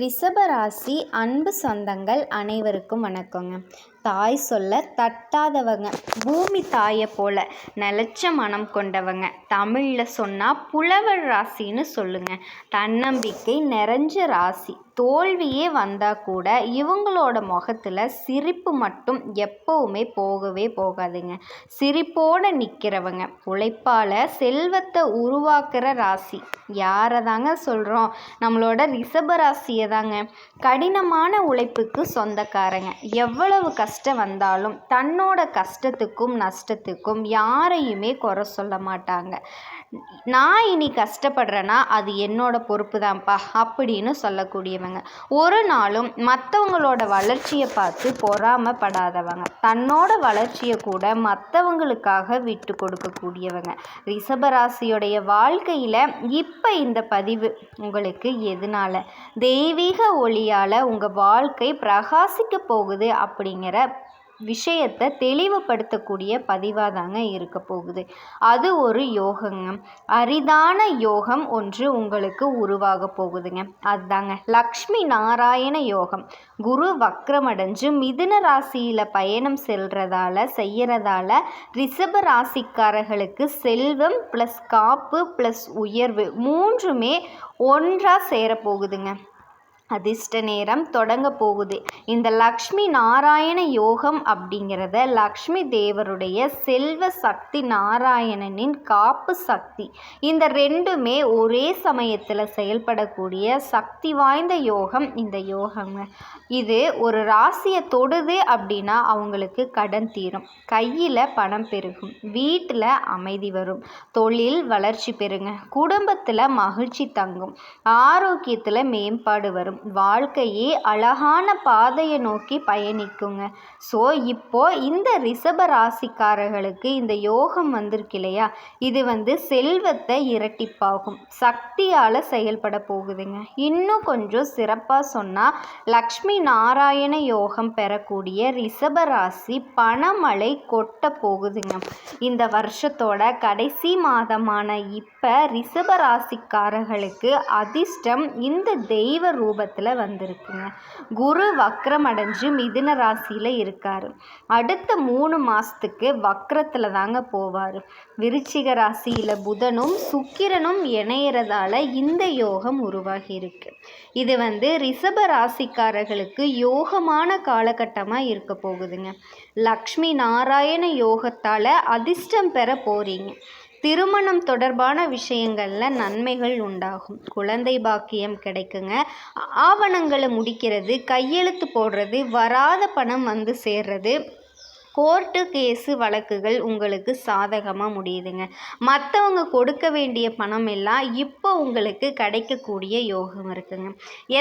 ரிஷபராசி அன்பு சொந்தங்கள் அனைவருக்கும் வணக்கங்க. தாய் சொல்ல தட்டாதவங்க. பூமி தாயை போல நிலச்ச மனம் கொண்டவங்க. தமிழில் சொன்னால் புலவர் ராசின்னு சொல்லுங்க. தன்னம்பிக்கை நிறைஞ்ச ராசி. தோல்வியே வந்தால் கூட இவங்களோட முகத்தில் சிரிப்பு மட்டும் எப்போவுமே போகவே போகாதுங்க. சிரிப்போடு நிற்கிறவங்க உழைப்பால் செல்வத்தை உருவாக்குற ராசி. யாரை தாங்க சொல்கிறோம் நம்மளோட ரிஷப ராசியை தாங்க கடினமான உழைப்புக்கு சொந்தக்காரங்க. எவ்வளவு கஷ்டம் கஷ்டம் வந்தாலும் தன்னோட கஷ்டத்துக்கும் நஷ்டத்துக்கும் யாரையுமே குறை சொல்ல மாட்டாங்க. நான் இனி கஷ்டப்படுறேன்னா அது என்னோட பொறுப்பு தான்ப்பா அப்படின்னு சொல்லக்கூடியவங்க. ஒரு நாளும் மற்றவங்களோட வளர்ச்சியை பார்த்து பொறாமப்படாதவங்க. தன்னோட வளர்ச்சியை கூட மற்றவங்களுக்காக விட்டு கொடுக்கக்கூடியவங்க. ரிஷபராசியோடைய வாழ்க்கையில் இப்போ இந்த பதிவு உங்களுக்கு எதனால்? தெய்வீக ஒளியால் உங்கள் வாழ்க்கை பிரகாசிக்க போகுது அப்படிங்கிற விஷயத்தை தெளிவுபடுத்தக்கூடிய பதிவாக தாங்க இருக்க போகுது. அது ஒரு யோகங்க அரிதான யோகம் ஒன்று உங்களுக்கு உருவாக போகுதுங்க. அதுதாங்க. லக்ஷ்மி நாராயண யோகம். குரு வக்ரமடைஞ்சு மிதுன ராசியில் பயணம் செல்றதால செய்யறதால ரிஷப ராசிக்காரர்களுக்கு செல்வம் ப்ளஸ் காப்பு ப்ளஸ் உயர்வு மூன்றுமே ஒன்றாக சேரப்போகுதுங்க அதிர்ஷ்ட நேரம் தொடங்க போகுது. இந்த லக்ஷ்மி நாராயண யோகம் அப்படிங்கிறத லக்ஷ்மி தேவருடைய செல்வ சக்தி நாராயணனின் காப்பு சக்தி. இந்த ரெண்டுமே ஒரே சமயத்தில் செயல்படக்கூடிய சக்தி வாய்ந்த யோகம் இந்த யோகங்க. இது ஒரு ராசியை தொடுது அப்படின்னா அவங்களுக்கு கடன் தீரும். கையில் பணம் பெருகும். வீட்டில் அமைதி வரும். தொழில் வளர்ச்சி பெறுங்க. குடும்பத்தில் மகிழ்ச்சி தங்கும். ஆரோக்கியத்தில் மேம்பாடு வரும். வாழ்க்கையே அழகான பாதையை நோக்கி பயணிக்குங்க. ஸோ இப்போ இந்த ரிஷப ராசிக்காரர்களுக்கு இந்த யோகம் வந்திருக்கு இல்லையா? இது வந்து செல்வத்தை இரட்டிப்பாகும். சக்தியால் செயல்பட போகுதுங்க. இன்னும் கொஞ்சம் சிறப்பாக சொன்னால் லக்ஷ்மி நாராயண யோகம் பெறக்கூடிய ரிஷப ராசி பணமழை கொட்ட போகுதுங்க. இந்த வருஷத்தோட கடைசி மாதமான இப்போ ரிஷப ராசிக்காரர்களுக்கு அதிர்ஷ்டம் இந்த தெய்வ ரூபத்தில் வந்திருக்குங்க. குரு வக்ரம் அடைஞ்சு மிதுன ராசியில் இருக்கார். அடுத்த மூணு மாதத்துக்கு வக்ரத்தில் தாங்க போவார். விருச்சிக ராசியில் புதனும் சுக்கிரனும் இணையிறதால இந்த யோகம் உருவாகி இருக்கு. இது வந்து ரிஷப ராசிக்காரர்களுக்கு யோகமான காலகட்டமாக இருக்க போகுதுங்க. லக்ஷ்மி நாராயண யோகத்தால் அதிர்ஷ்டம் பெற போகிறீங்க திருமணம் தொடர்பான விஷயங்களில் நன்மைகள் உண்டாகும். குழந்தை பாக்கியம் கிடைக்குங்க. ஆவணங்களை முடிக்கிறது கையெழுத்து போடுறது வராத பணம் வந்து சேர்றது கோர்ட்டு கேஸு வழக்குகள் உங்களுக்கு சாதகமாக முடியுதுங்க. மற்றவங்க கொடுக்க வேண்டிய பணம் எல்லாம் இப்போ உங்களுக்கு கிடைக்கக்கூடிய யோகம் இருக்குங்க.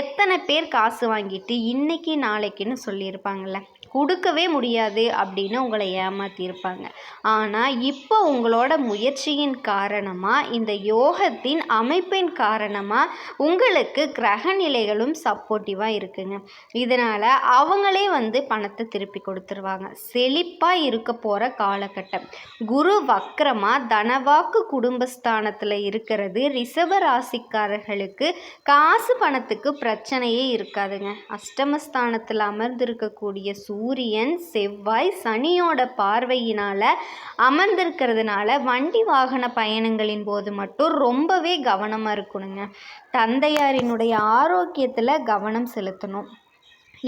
எத்தனை பேர் காசு வாங்கிட்டு இன்றைக்கி நாளைக்குன்னு சொல்லியிருப்பாங்கள்ல கொடுக்கவே முடியாது அப்படின்னு உங்களை ஏமாற்றியிருப்பாங்க ஆனால் இப்போ உங்களோட முயற்சியின் காரணமாக இந்த யோகத்தின் அமைப்பின் காரணமாக உங்களுக்கு கிரக நிலைகளும் சப்போர்ட்டிவாக இருக்குங்க. இதனால் அவங்களே வந்து பணத்தை திருப்பி கொடுத்துருவாங்க. செழிப்பாக இருக்க போகிற காலகட்டம். குரு வக்கரமாக தனவாக்கு குடும்பஸ்தானத்தில் இருக்கிறது ரிசர்வ ராசிக்காரர்களுக்கு காசு பணத்துக்கு பிரச்சனையே இருக்காதுங்க. அஷ்டமஸ்தானத்தில் அமர்ந்திருக்கக்கூடிய சூ சூரியன் செவ்வாய் சனியோட பார்வையினால் அமர்ந்திருக்கிறதுனால வண்டி வாகன பயணங்களின் போது மட்டும் ரொம்பவே கவனமாக இருக்கணுங்க. தந்தையாரினுடைய ஆரோக்கியத்தில் கவனம் செலுத்தணும்.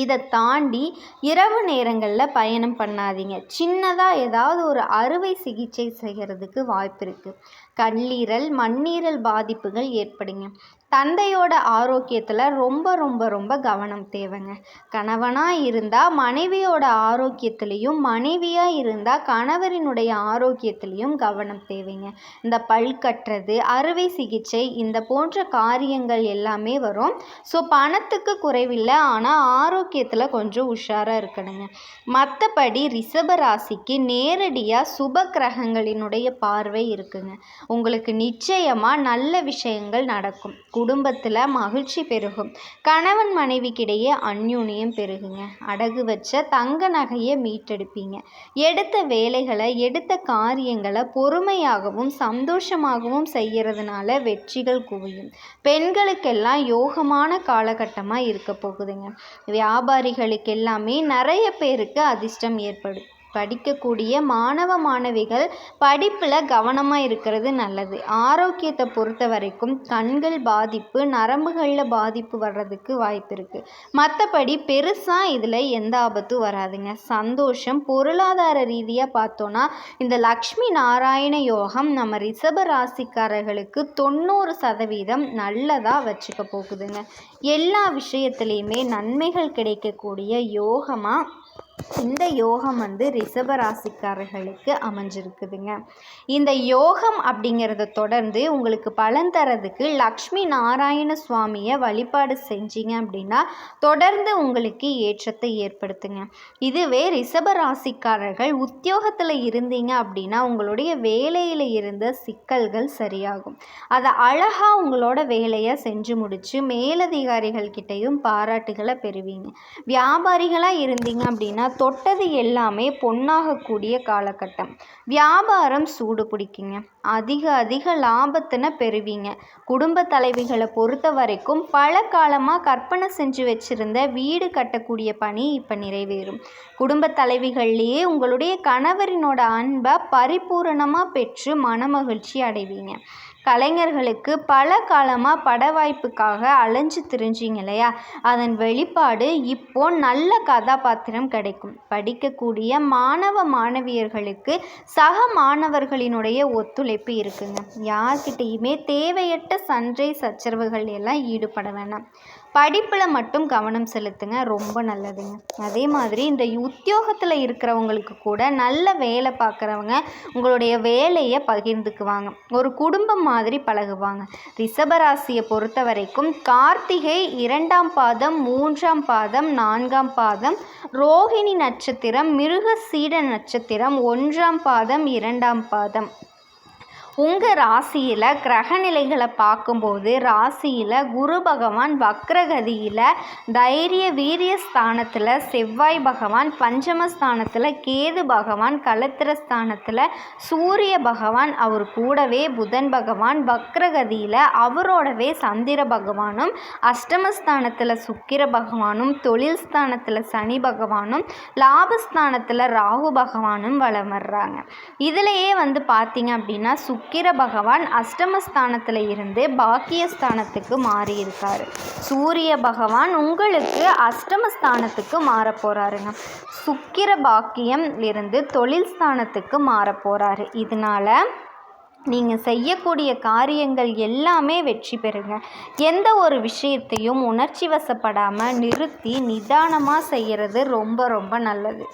இதை தாண்டி இரவு நேரங்களில் பயணம் பண்ணாதீங்க. சின்னதாக ஏதாவது ஒரு அறுவை சிகிச்சை செய்கிறதுக்கு வாய்ப்பு இருக்குது கல்லீரல் மண்ணீரல் பாதிப்புகள் ஏற்படுங்க. தந்தையோட ஆரோக்கியத்தில் ரொம்ப ரொம்ப ரொம்ப கவனம் தேவைங்க. கணவனாக இருந்தால் மனைவியோட ஆரோக்கியத்துலேயும் மனைவியாக இருந்தால் கணவரினுடைய ஆரோக்கியத்துலேயும் கவனம் தேவைங்க. இந்த பல் கட்டுறது அறுவை சிகிச்சை இந்த போன்ற காரியங்கள் எல்லாமே வரும். ஸோ பணத்துக்கு குறைவில்லை ஆனால் ஆரோக்கியத்தில் கொஞ்சம் உஷாராக இருக்கணுங்க. மற்றபடி ரிஷப ராசிக்கு நேரடியாக சுப கிரகங்களினுடைய பார்வை இருக்குங்க. உங்களுக்கு நிச்சயமாக நல்ல விஷயங்கள் நடக்கும். குடும்பத்தில் மகிழ்ச்சி பெருகும். கணவன் மனைவிக்கிடையே அந்யூன்யம் பெருகுங்க. அடகு வச்ச தங்க நகையை மீட்டெடுப்பீங்க. எடுத்த வேலைகளை எடுத்த காரியங்களை பொறுமையாகவும் சந்தோஷமாகவும் செய்கிறதுனால வெற்றிகள் குவியும். பெண்களுக்கெல்லாம் யோகமான காலகட்டமாக இருக்க போகுதுங்க. வியாபாரிகளுக்கு எல்லாமே நிறைய பேருக்கு அதிர்ஷ்டம் ஏற்படும். படிக்கக்கூடிய மாணவ மாணவிகள் படிப்பில் கவனமாக இருக்கிறது நல்லது. ஆரோக்கியத்தை பொறுத்த வரைக்கும் கண்கள் பாதிப்பு நரம்புகளில் பாதிப்பு வர்றதுக்கு வாய்ப்பு இருக்குது மற்றபடி பெருசாக இதில் எந்த ஆபத்தும் வராதுங்க. சந்தோஷம் பொருளாதார ரீதியாக பார்த்தோன்னா இந்த லக்ஷ்மி நாராயண யோகம் நம்ம ரிஷப ராசிக்காரர்களுக்கு தொண்ணூறு சதவீதம் நல்லதாக வச்சுக்க போகுதுங்க. எல்லா விஷயத்துலேயுமே நன்மைகள் கிடைக்கக்கூடிய யோகமாக இந்த யோகம் வந்து ரிஷப ராசிக்காரர்களுக்கு அமைஞ்சிருக்குதுங்க. இந்த யோகம் அப்படிங்கிறத தொடர்ந்து உங்களுக்கு பலன் தரதுக்கு லக்ஷ்மி நாராயண சுவாமியை வழிபாடு செஞ்சீங்க அப்படின்னா தொடர்ந்து உங்களுக்கு ஏற்றத்தை ஏற்படுத்துங்க. இதுவே ரிஷப ராசிக்காரர்கள் உத்தியோகத்தில் இருந்தீங்க அப்படின்னா உங்களுடைய வேலையில் இருந்த சிக்கல்கள் சரியாகும். அதை அழகாக உங்களோட வேலையை செஞ்சு முடித்து மேலதிகாரிகள் கிட்டேயும் பாராட்டுகளை பெறுவீங்க. வியாபாரிகளாக இருந்தீங்க அப்படின்னா தொட்டது எல்லாமே பொன்னாகக்கூடிய காலகட்டம். வியாபாரம் சூடு பிடிக்குங்க. அதிக அதிக லாபத்தின பெறுவீங்க. குடும்ப தலைவிகளை பொறுத்த வரைக்கும் பல காலமாக கற்பனை செஞ்சு வச்சுருந்த வீடு கட்டக்கூடிய பணி இப்போ நிறைவேறும். குடும்ப தலைவிகள்லேயே உங்களுடைய கணவரினோட அன்பை பரிபூரணமாக பெற்று மனமகிழ்ச்சி அடைவீங்க. கலைஞர்களுக்கு பல காலமாக பட வாய்ப்புக்காக அலைஞ்சு திரிஞ்சிங்க இல்லையா? அதன் வெளிப்பாடு இப்போ நல்ல கதாபாத்திரம் கிடைக்கும். படிக்கக்கூடிய மாணவ மாணவியர்களுக்கு சக மாணவர்களினுடைய ஒத்துழைப்பு இருக்குங்க. யார்கிட்டையுமே தேவையற்ற சண்டை சச்சரவுகள் எல்லாம் ஈடுபட வேணாம். படிப்பில் மட்டும் கவனம் செலுத்துங்க. ரொம்ப நல்லதுங்க. அதே மாதிரி இந்த உத்தியோகத்தில் இருக்கிறவங்களுக்கு கூட நல்ல வேலை பார்க்குறவங்க உங்களுடைய வேலையை பகிர்ந்துக்குவாங்க. ஒரு குடும்பம் மாதிரி பழகுவாங்க. ரிஷபராசியை பொறுத்த வரைக்கும் கார்த்திகை இரண்டாம் பாதம் மூன்றாம் பாதம் நான்காம் பாதம் ரோஹிணி நட்சத்திரம் மிருக சீட நட்சத்திரம் ஒன்றாம் பாதம் இரண்டாம் பாதம். உங்கள் ராசியில் கிரகநிலைகளை பார்க்கும்போது ராசியில் குரு பகவான் வக்ரகதியில் தைரிய வீரிய ஸ்தானத்தில் செவ்வாய் பகவான் பஞ்சமஸ்தானத்தில் கேது பகவான் கலத்திர ஸ்தானத்தில் சூரிய பகவான் அவர் கூடவே புதன் பகவான் வக்ரகதியில் அவரோடவே சந்திர பகவானும் அஷ்டமஸ்தானத்தில் சுக்கிர பகவானும் தொழில் ஸ்தானத்தில் சனி பகவானும் லாபஸ்தானத்தில் ராகு பகவானும் வளம் வர்றாங்க. இதுலேயே வந்து பார்த்தீங்க அப்படின்னா சுக் சுக்கிர பகவான் அஷ்டமஸ்தானத்தில் இருந்து பாக்கியஸ்தானத்துக்கு மாறியிருக்காரு. சூரிய பகவான் உங்களுக்கு அஷ்டமஸ்தானத்துக்கு மாற போகிறாருங்க சுக்கிர பாக்கியம் இருந்து தொழில் ஸ்தானத்துக்கு மாற போகிறாரு இதனால் நீங்கள் செய்யக்கூடிய காரியங்கள் எல்லாமே வெற்றி பெறுங்க. எந்த ஒரு விஷயத்தையும் உணர்ச்சி வசப்படாமல் நிறுத்தி நிதானமாக செய்கிறது ரொம்ப ரொம்ப நல்லது.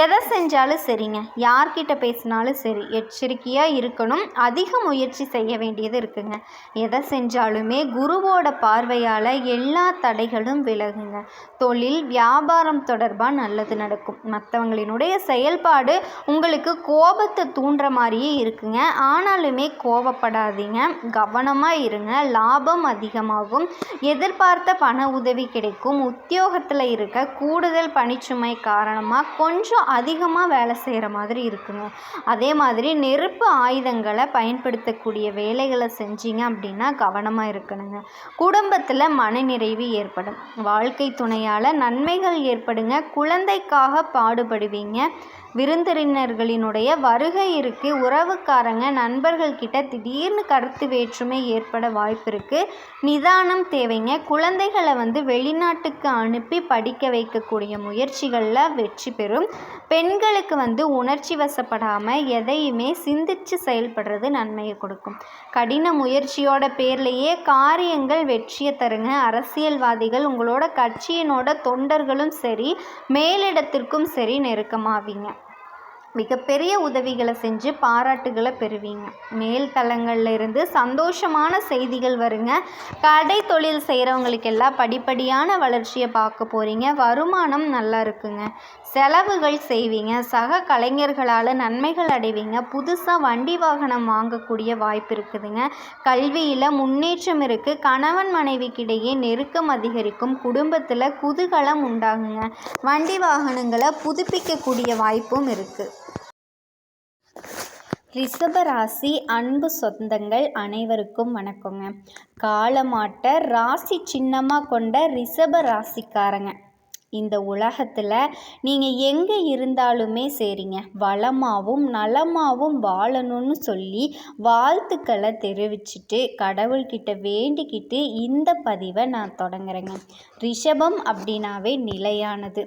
எதை செஞ்சாலும் சரிங்க. யார்கிட்ட பேசினாலும் சரி. எச்சரிக்கையாக இருக்கணும். அதிக முயற்சி செய்ய வேண்டியது இருக்குங்க. எதை செஞ்சாலுமே குருவோட பார்வையால் எல்லா தடைகளும் விலகுங்க. தொழில் வியாபாரம் தொடர்பாக நல்லது நடக்கும். மற்றவங்களினுடைய செயல்பாடு உங்களுக்கு கோபத்தை தூண்டுற மாதிரியே இருக்குங்க. ஆனாலுமே கோபப்படாதீங்க கவனமாக இருங்க. லாபம் அதிகமாகும். எதிர்பார்த்த பண உதவி கிடைக்கும். உத்தியோகத்தில் இருக்க கூடுதல் பணிச்சுமை காரணமாக கொஞ்சம் அதிகமாக வேலை செய்கிற மாதிரி இருக்குங்க. அதே மாதிரி நெருப்பு ஆயுதங்களை பயன்படுத்தக்கூடிய வேலைகளை செஞ்சீங்க அப்படின்னா கவனமாக இருக்கணுங்க. குடும்பத்தில் மனநிறைவு ஏற்படும். வாழ்க்கை துணையால் நன்மைகள் ஏற்படுங்க. குழந்தைக்காக பாடுபடுவீங்க. விருந்தினர்களினுடைய வருகை இருக்கு. உறவுக்காரங்க நண்பர்கள் கிட்ட திடீர்னு கருத்து வேற்றுமை ஏற்பட வாய்ப்பு இருக்கு. நிதானம் தேவைங்க. குழந்தைகளை வந்து வெளிநாட்டுக்கு அனுப்பி படிக்க வைக்கக்கூடிய முயற்சிகளில் வெற்றி பெறும். பெண்களுக்கு வந்து உணர்ச்சி வசப்படாமல் எதையுமே சிந்திச்சு செயல்படுறது நன்மையை கொடுக்கும். கடின முயற்சியோட பேர்லேயே காரியங்கள் வெற்றியை தருங்க. அரசியல்வாதிகள் உங்களோட கட்சியினோட தொண்டர்களும் சரி மேலிடத்திற்கும் சரி நெருக்கமாவீங்க. மிகப்பெரிய உதவிகளை செஞ்சு பாராட்டுகளை பெறுவீங்க. மேல் தளங்களில் இருந்து சந்தோஷமான செய்திகள் வருங்க. கடை தொழில் செய்கிறவங்களுக்கெல்லாம் படிப்படியான வளர்ச்சியை பார்க்க போகிறீங்க வருமானம் நல்லா இருக்குங்க. செலவுகள் செய்வீங்க. சக கலைஞர்களால் நன்மைகள் அடைவீங்க. புதுசாக வண்டி வாகனம் வாங்கக்கூடிய வாய்ப்பு இருக்குதுங்க. கல்வியில் முன்னேற்றம் இருக்குது கணவன் மனைவிக்கிடையே நெருக்கம் அதிகரிக்கும். குடும்பத்தில் குதூகலம் உண்டாகுங்க. வண்டி வாகனங்களை புதுப்பிக்கக்கூடிய வாய்ப்பும் இருக்குது ரிஷபராசி அன்பு சொந்தங்கள் அனைவருக்கும் வணக்கங்க. காலமாட்ட ராசி சின்னமாக கொண்ட ரிஷப ராசிக்காரங்க இந்த உலகத்தில் நீங்கள் எங்கே இருந்தாலுமே சரிங்க. வளமாகவும் நலமாகவும் வாழணும்னு சொல்லி வாழ்த்துக்களை தெரிவிச்சுட்டு கடவுள்கிட்ட வேண்டிக்கிட்டு இந்த பதிவை நான் தொடங்குறேங்க. ரிஷபம் அப்படின்னாவே நிலையானது.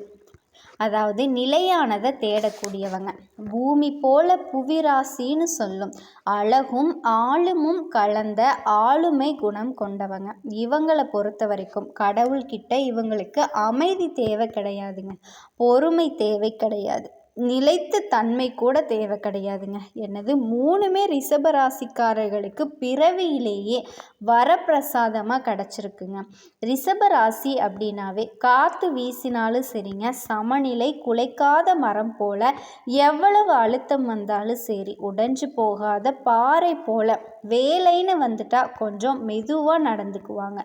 அதாவது நிலையானதை தேடக்கூடியவங்க. பூமி போல புவிராசின்னு சொல்லும். அழகும் ஆளுமும் கலந்த ஆளுமை குணம் கொண்டவங்க. இவங்களை பொறுத்த வரைக்கும் கடவுள்கிட்ட இவங்களுக்கு அமைதி தேவை கிடையாதுங்க. பொறுமை தேவை கிடையாது. நிலைத்த தன்மை கூட தேவை கிடையாதுங்க. என்னது? மூணுமே ரிஷபராசிக்காரர்களுக்கு பிறவியிலேயே வரப்பிரசாதமாக கிடச்சிருக்குங்க. ரிஷபராசி அப்படின்னாவே காற்று வீசினாலும் சரிங்க சமநிலை குலைக்காத மரம் போல எவ்வளவு அழுத்தம் வந்தாலும் சரி உடைஞ்சு போகாத பாறை போல வேலைன்னு வந்துட்டால் கொஞ்சம் மெதுவாக நடந்துக்குவாங்க.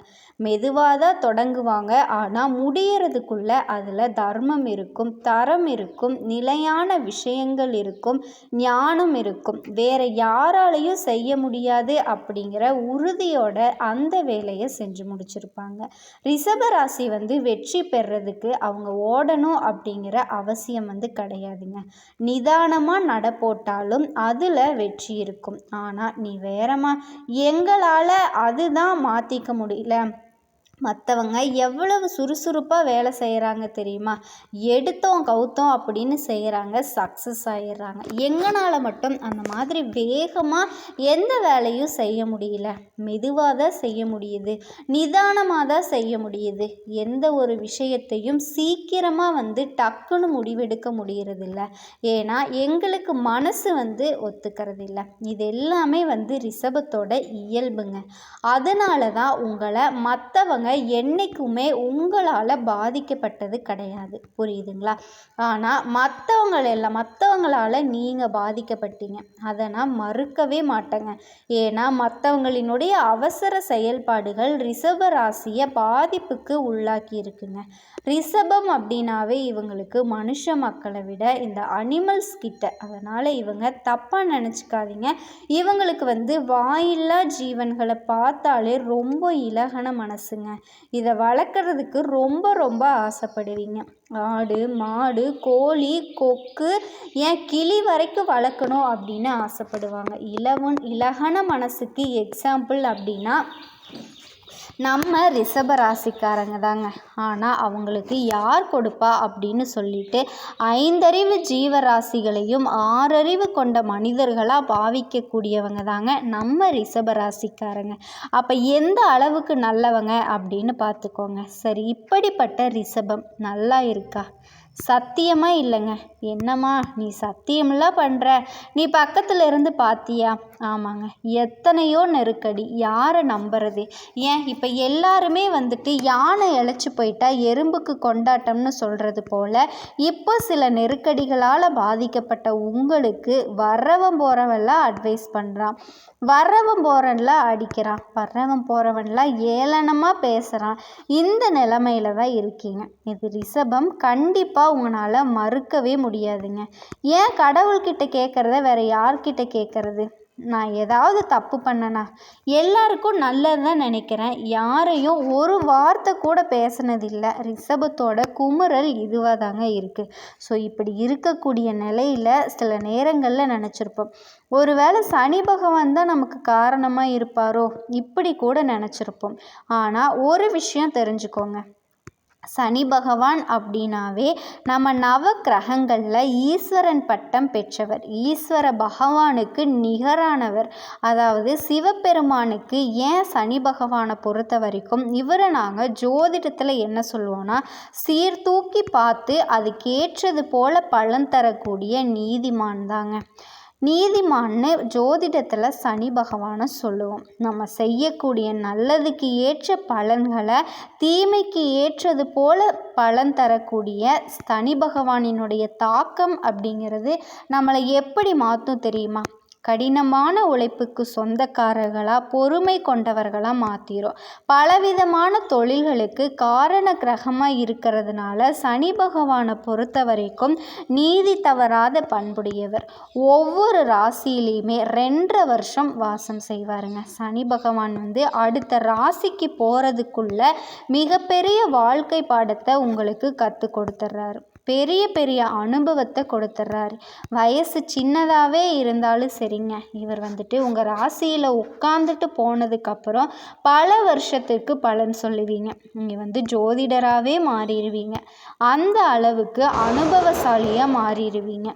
மெதுவாக தான் தொடங்குவாங்க. ஆனால் முடியறதுக்குள்ளே அதில் தர்மம் இருக்கும் தரம் இருக்கும் நிலையான விஷயங்கள் இருக்கும் ஞானம் இருக்கும். வேறு யாராலையும் செய்ய முடியாது அப்படிங்கிற உறுதியோட அந்த வேலையை செஞ்சு முடிச்சிருப்பாங்க. ரிஷபராசி வந்து வெற்றி பெறதுக்கு அவங்க ஓடணும் அப்படிங்கிற அவசியம் வந்து கிடையாதுங்க. நிதானமாக நட போட்டாலும் அதில் வெற்றி இருக்கும். ஆனால் நீ வேற வேறம்மா எங்களால் அதுதான் மாற்றிக்க முடியல. மற்றவங்க எவ்வளவு சுறுசுறுப்பாக வேலை செய்கிறாங்க தெரியுமா? எடுத்தோம் கவுத்தோம் அப்படின்னு செய்கிறாங்க சக்ஸஸ் ஆகிடுறாங்க எங்கனால் மட்டும் அந்த மாதிரி வேகமாக எந்த வேலையும் செய்ய முடியல. மெதுவாக தான் செய்ய முடியுது. நிதானமாக தான் செய்ய முடியுது. எந்த ஒரு விஷயத்தையும் சீக்கிரமாக வந்து டக்குன்னு முடிவெடுக்க முடியறதில்ல. ஏன்னா எங்களுக்கு மனசு வந்து ஒத்துக்கிறது இல்லை இது எல்லாமே வந்து ரிஷபத்தோட இயல்புங்க. அதனால தான் உங்களை மற்றவங்க என்றைக்குமே உங்களால் பாதிக்கப்பட்டது கிடையாது. புரியுதுங்களா? ஆனால் மற்றவங்களெல்லாம் மற்றவங்களால் நீங்கள் பாதிக்கப்பட்டீங்க. அதை நான் மறுக்கவே மாட்டேங்க. ஏன்னா மற்றவங்களினுடைய அவசர செயல்பாடுகள் ரிஷப ராசியை பாதிப்புக்கு உள்ளாக்கி இருக்குங்க. ரிஷபம் அப்படின்னாவே இவங்களுக்கு மனுஷ மக்களை விட இந்த அனிமல்ஸ் கிட்ட. அதனால் இவங்க தப்பாக நினச்சிக்காதீங்க. இவங்களுக்கு வந்து வாயில்லா ஜீவன்களை பார்த்தாலே ரொம்ப இலகன மனசுங்க. இதை வளர்க்குறதுக்கு ரொம்ப ரொம்ப ஆசைப்படுவீங்க. ஆடு மாடு கோழி கொக்கு ஏன் கிளி வரைக்கும் வளர்க்கணும் அப்படின்னு ஆசைப்படுவாங்க. இலவன் இலகன மனசுக்கு எக்ஸாம்பிள் அப்படின்னா நம்ம ரிஷப ராசிக்காரங்க தாங்க. ஆனால் அவங்களுக்கு யார் கொடுப்பா அப்படின்னு சொல்லிட்டு ஐந்தறிவு ஜீவராசிகளையும் ஆறறிவு கொண்ட மனிதர்களாக பாவிக்கக்கூடியவங்க தாங்க நம்ம ரிஷப ராசிக்காரங்க. அப்போ எந்த அளவுக்கு நல்லவங்க அப்படின்னு பார்த்துக்கோங்க சரி இப்படிப்பட்ட ரிஷபம் நல்லா இருக்கா? சத்தியமாக இல்லைங்க. என்னம்மா நீ சத்தியமெல்லாம் பண்ணுற நீ பக்கத்தில் இருந்து பார்த்தியா ஆமாங்க. எத்தனையோ நெருக்கடி. யாரை நம்புறது? ஏன்? இப்போ எல்லாருமே வந்துட்டு யானை இழைச்சி போயிட்டா எறும்புக்கு கொண்டாட்டம்னு சொல்கிறது போல் இப்போ சில நெருக்கடிகளால் பாதிக்கப்பட்ட உங்களுக்கு வர்றவன் போகிறவெல்லாம் அட்வைஸ் பண்ணுறான் வர்றவன் போகிறவன்லாம் அடிக்கிறான். வர்றவன் போகிறவன்லாம் ஏளனமாக பேசுகிறான் இந்த நிலமையில தான் இருக்கீங்க. இது ரிஷபம் கண்டிப்பாக உங்களால் மறுக்கவே முடியாதுங்க. ஏன் கடவுள்கிட்ட கேட்குறத வேறு யார்கிட்ட கேட்குறது நான் ஏதாவது தப்பு பண்ணனா? எல்லாருக்கும் நல்லது தான் நினைக்கிறேன். யாரையும் ஒரு வார்த்தை கூட பேசினதில்லை. ரிஷபத்தோட குமுறல் இதுவாக தாங்க இருக்குது ஸோ இப்படி இருக்கக்கூடிய நிலையில் சில நேரங்களில் நினச்சிருப்போம். ஒருவேளை சனி பகவான் தான் நமக்கு காரணமாக இருப்பாரோ? இப்படி கூட நினச்சிருப்போம். ஆனால் ஒரு விஷயம் தெரிஞ்சுக்கோங்க. சனி பகவான் அப்படின்னாவே நம்ம நவ கிரகங்களில் ஈஸ்வரன் பட்டம் பெற்றவர். ஈஸ்வர பகவானுக்கு நிகரானவர். அதாவது சிவபெருமானுக்கு ஏன் சனி பகவானை பொறுத்த வரைக்கும் இவரை நாங்கள் ஜோதிடத்தில் என்ன சொல்லுவோன்னா சீர்தூக்கி பார்த்து அதுக்கேற்றது போல பலன் தரக்கூடிய நீதிமான் தாங்க. நீதிமான்னு ஜோதிடத்தில் சனி பகவானை சொல்லுவோம். நம்ம செய்யக்கூடிய நல்லதுக்கு ஏற்ற பலன்களை தீமைக்கு ஏற்றது போல பலன் தரக்கூடிய சனி பகவானினுடைய தாக்கம் அப்படிங்கிறது நம்மளை எப்படி மாற்றும் தெரியுமா? கடினமான உழைப்புக்கு சொந்தக்காரர்களாக பொறுமை கொண்டவர்களாக மாற்றிடும் பலவிதமான தொழில்களுக்கு காரண கிரகமாக இருக்கிறதுனால சனி பகவானை பொறுத்த வரைக்கும் நீதி தவறாத பண்புடையவர். ஒவ்வொரு ராசியிலையுமே ரெண்டரை வருஷம் வாசம் செய்வாருங்க. சனி பகவான் வந்து அடுத்த ராசிக்கு போகிறதுக்குள்ள மிகப்பெரிய வாழ்க்கை பாடத்தை உங்களுக்கு கற்றுக் கொடுத்துட்றாரு பெரிய பெரிய அனுபவத்தை கொடுத்துட்றாரு வயசு சின்னதாகவே இருந்தாலும் சரிங்க. இவர் வந்துட்டு உங்கள் ராசியில் உட்காந்துட்டு போனதுக்கப்புறம் பல வருஷத்துக்கு பலன் சொல்லுவீங்க. நீங்கள் வந்து ஜோதிடராகவே மாறிடுவீங்க. அந்த அளவுக்கு அனுபவசாலியாக மாறிடுவீங்க.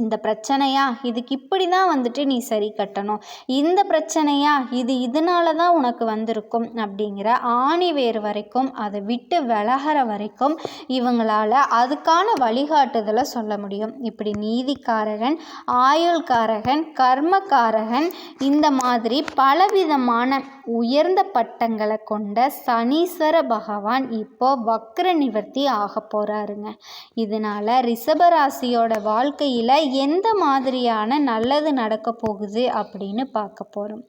இந்த பிரச்சனையா? இதுக்கு இப்படி தான் வந்துட்டு நீ சரி கட்டணும். இந்த பிரச்சனையா? இது இதனால தான் உனக்கு வந்திருக்கும் அப்படிங்கிற ஆணி வேறு வரைக்கும் அதை விட்டு விலகிற வரைக்கும் இவங்களால் அதுக்கான வழிகாட்டுதலை சொல்ல முடியும். இப்படி நீதிக்காரகன் ஆயுள்காரகன் கர்மக்காரகன் இந்த மாதிரி பலவிதமான உயர்ந்த பட்டங்களை கொண்ட சனீஸ்வர பகவான் இப்போ வக்ர நிவர்த்தி ஆக போகிறாருங்க இதனால் ரிஷபராசியோட வாழ்க்கையில் எந்த மாதிரியான நல்லது நடக்க போகுது அப்படின்னு பார்க்க போகிறோம்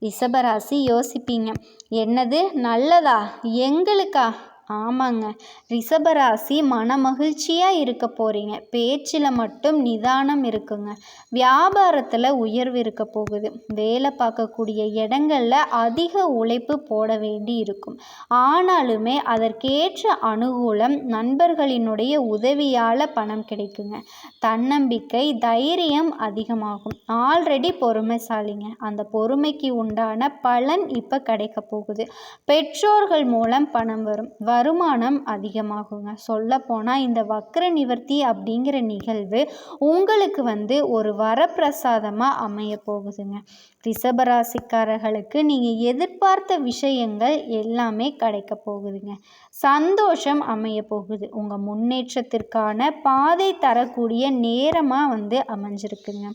ரிஷபராசி யோசிப்பீங்க. என்னது நல்லதா? எங்களுக்கா? ஆமாங்க. ரிஷபராசி மனமகிழ்ச்சியாக இருக்க போகிறீங்க பேச்சில் மட்டும் நிதானம் இருக்குங்க. வியாபாரத்தில் உயர்வு இருக்க போகுது. வேலை பார்க்கக்கூடிய இடங்களில் அதிக உழைப்பு போட வேண்டி இருக்கும். ஆனாலுமே அதற்கேற்ற அனுகூலம் நண்பர்களினுடைய உதவியால் பணம் கிடைக்குங்க. தன்னம்பிக்கை தைரியம் அதிகமாகும். ஆல்ரெடி பொறுமைசாலிங்க. அந்த பொறுமைக்கு உண்டான பலன் இப்போ கிடைக்க போகுது. பெற்றோர்கள் மூலம் பணம் வரும். வருமானம் அதிகமாகுங்க. சொல்லப்போனால் இந்த வக்ர நிவர்த்தி அப்படிங்கிற நிகழ்வு உங்களுக்கு வந்து ஒரு வரப்பிரசாதமாக அமைய போகுதுங்க. ரிஷபராசிக்காரர்களுக்கு நீங்கள் எதிர்பார்த்த விஷயங்கள் எல்லாமே கிடைக்க போகுதுங்க. சந்தோஷம் அமைய போகுது. உங்கள் முன்னேற்றத்திற்கான பாதை தரக்கூடிய நேரமாக வந்து அமைஞ்சிருக்குங்க.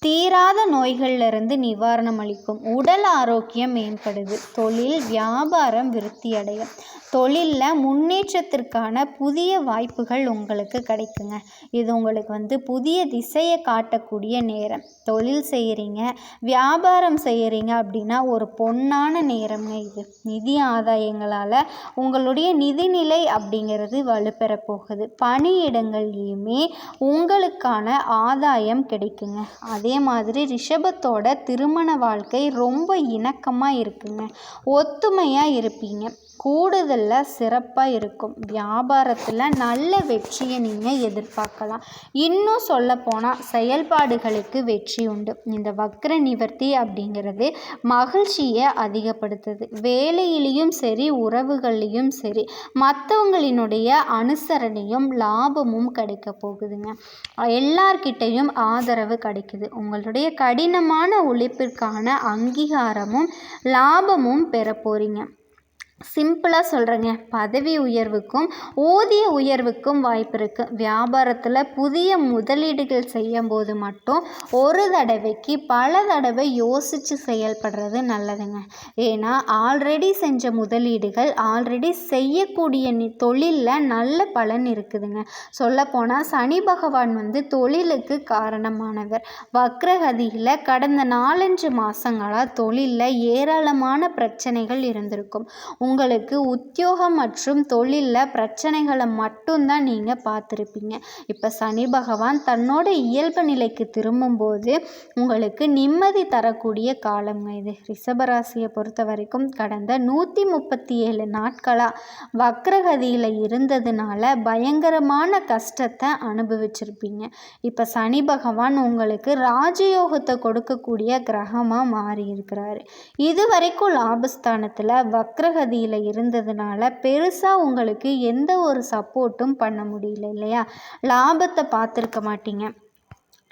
தீராத நோய்கள்லேருந்து நிவாரணம் அளிக்கும் உடல் ஆரோக்கியம் மேம்படுது. தொழில் வியாபாரம் விருத்தியடையும். தொழிலில் முன்னேற்றத்திற்கான புதிய வாய்ப்புகள் உங்களுக்கு கிடைக்குங்க. இது உங்களுக்கு வந்து புதிய திசையை காட்டக்கூடிய நேரம். தொழில் செய்கிறீங்க வியாபாரம் செய்கிறீங்க அப்படின்னா ஒரு பொன்னான நேரம்ங்க இது. நிதி ஆதாயங்களால் உங்களுடைய நிதிநிலை அப்படிங்கிறது வலுப்பெற போகுது. பணியிடங்கள்லையுமே உங்களுக்கான ஆதாயம் கிடைக்குங்க. அதே மாதிரி ரிஷபத்தோட திருமண வாழ்க்கை ரொம்ப இணக்கமாக இருக்குங்க. ஒத்துமையாக இருப்பீங்க. கூடுதலில் சிறப்பாக இருக்கும். வியாபாரத்தில் நல்ல வெற்றியை நீங்கள் எதிர்பார்க்கலாம். இன்னும் சொல்லப்போனால் செயல்பாடுகளுக்கு வெற்றி உண்டு. இந்த வக்ர நிவர்த்தி அப்படிங்கிறது மகிழ்ச்சியை அதிகப்படுத்துது. வேலையிலையும் சரி உறவுகள்லேயும் சரி மற்றவங்களினுடைய அனுசரணையும் லாபமும் கிடைக்க போகுதுங்க. எல்லார்கிட்டையும் ஆதரவு கிடைக்குது. உங்களுடைய கடினமான உழைப்பிற்கான அங்கீகாரமும் லாபமும் பெற போகிறீங்க சிம்பிளாக சொல்கிறேங்க பதவி உயர்வுக்கும் ஊதிய உயர்வுக்கும் வாய்ப்பு இருக்குது வியாபாரத்தில் புதிய முதலீடுகள் செய்யும் போது மட்டும் ஒரு தடவைக்கு பல தடவை யோசித்து செயல்படுறது நல்லதுங்க. ஏன்னா ஆல்ரெடி செஞ்ச முதலீடுகள் ஆல்ரெடி செய்யக்கூடிய தொழிலில் நல்ல பலன் இருக்குதுங்க. சொல்லப்போனால் சனி பகவான் வந்து தொழிலுக்கு காரணமானவர். வக்ரகதியில் கடந்த நாலஞ்சு மாதங்களாக தொழிலில் ஏராளமான பிரச்சனைகள் இருந்திருக்கும். உங்களுக்கு உத்தியோகம் மற்றும் தொழிலில் பிரச்சனைகளை மட்டும்தான் நீங்கள் பார்த்துருப்பீங்க. இப்போ சனி பகவான் தன்னோட இயல்பு நிலைக்கு திரும்பும்போது உங்களுக்கு நிம்மதி தரக்கூடிய காலம் இது. ரிஷபராசியை பொறுத்த வரைக்கும் கடந்த நூற்றி முப்பத்தி ஏழு நாட்களாக வக்ரகதியில் இருந்ததுனால பயங்கரமான கஷ்டத்தை அனுபவிச்சிருப்பீங்க. இப்போ சனி பகவான் உங்களுக்கு ராஜயோகத்தை கொடுக்கக்கூடிய கிரகமாக மாறி இருக்கிறாரு இது வரைக்கும் லாபஸ்தானத்தில் வக்ரகதி வழியில் இருந்ததுனால பெருசாக உங்களுக்கு எந்த ஒரு சப்போர்ட்டும் பண்ண முடியல இல்லையா? லாபத்தை பார்த்துருக்க மாட்டீங்க.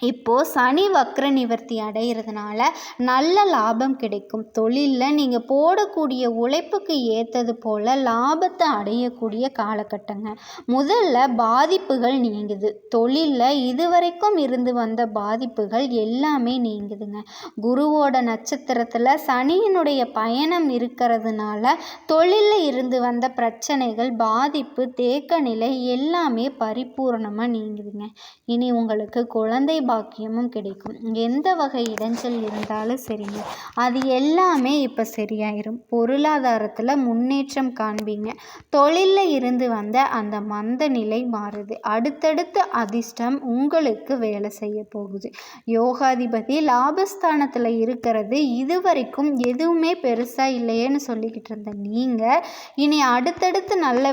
இப்போது சனி வக்ர நிவர்த்தி அடைகிறதுனால நல்ல லாபம் கிடைக்கும். தொழிலில் நீங்கள் போடக்கூடிய உழைப்புக்கு ஏற்றது போல் லாபத்தை அடையக்கூடிய காலகட்டங்க. முதல்ல பாதிப்புகள் நீங்குது. தொழிலில் இதுவரைக்கும் இருந்து வந்த பாதிப்புகள் எல்லாமே நீங்குதுங்க. குருவோட நட்சத்திரத்தில் சனியினுடைய பயணம் இருக்கிறதுனால தொழிலில் இருந்து வந்த பிரச்சனைகள் பாதிப்பு தேக்க நிலை எல்லாமே பரிபூரணமாக நீங்குதுங்க. இனி உங்களுக்கு குழந்தை பாக்கியமும் கிடைக்கும். எந்த வகை இடைஞ்சல் இருந்தாலும் சரிங்க. அது எல்லாமே இப்போ சரியாயிரும். பொருளாதாரத்தில் முன்னேற்றம் காண்பீங்க. தொழிலில் இருந்து வந்த அந்த மந்த நிலை மாறுது. அடுத்தடுத்து அதிர்ஷ்டம் உங்களுக்கு வேலை செய்ய போகுது. யோகாதிபதி லாபஸ்தானத்தில் இருக்கிறது இதுவரைக்கும் எதுவுமே பெருசாக இல்லையேன்னு சொல்லிக்கிட்டு இருந்த நீங்கள் இனி அடுத்தடுத்து நல்ல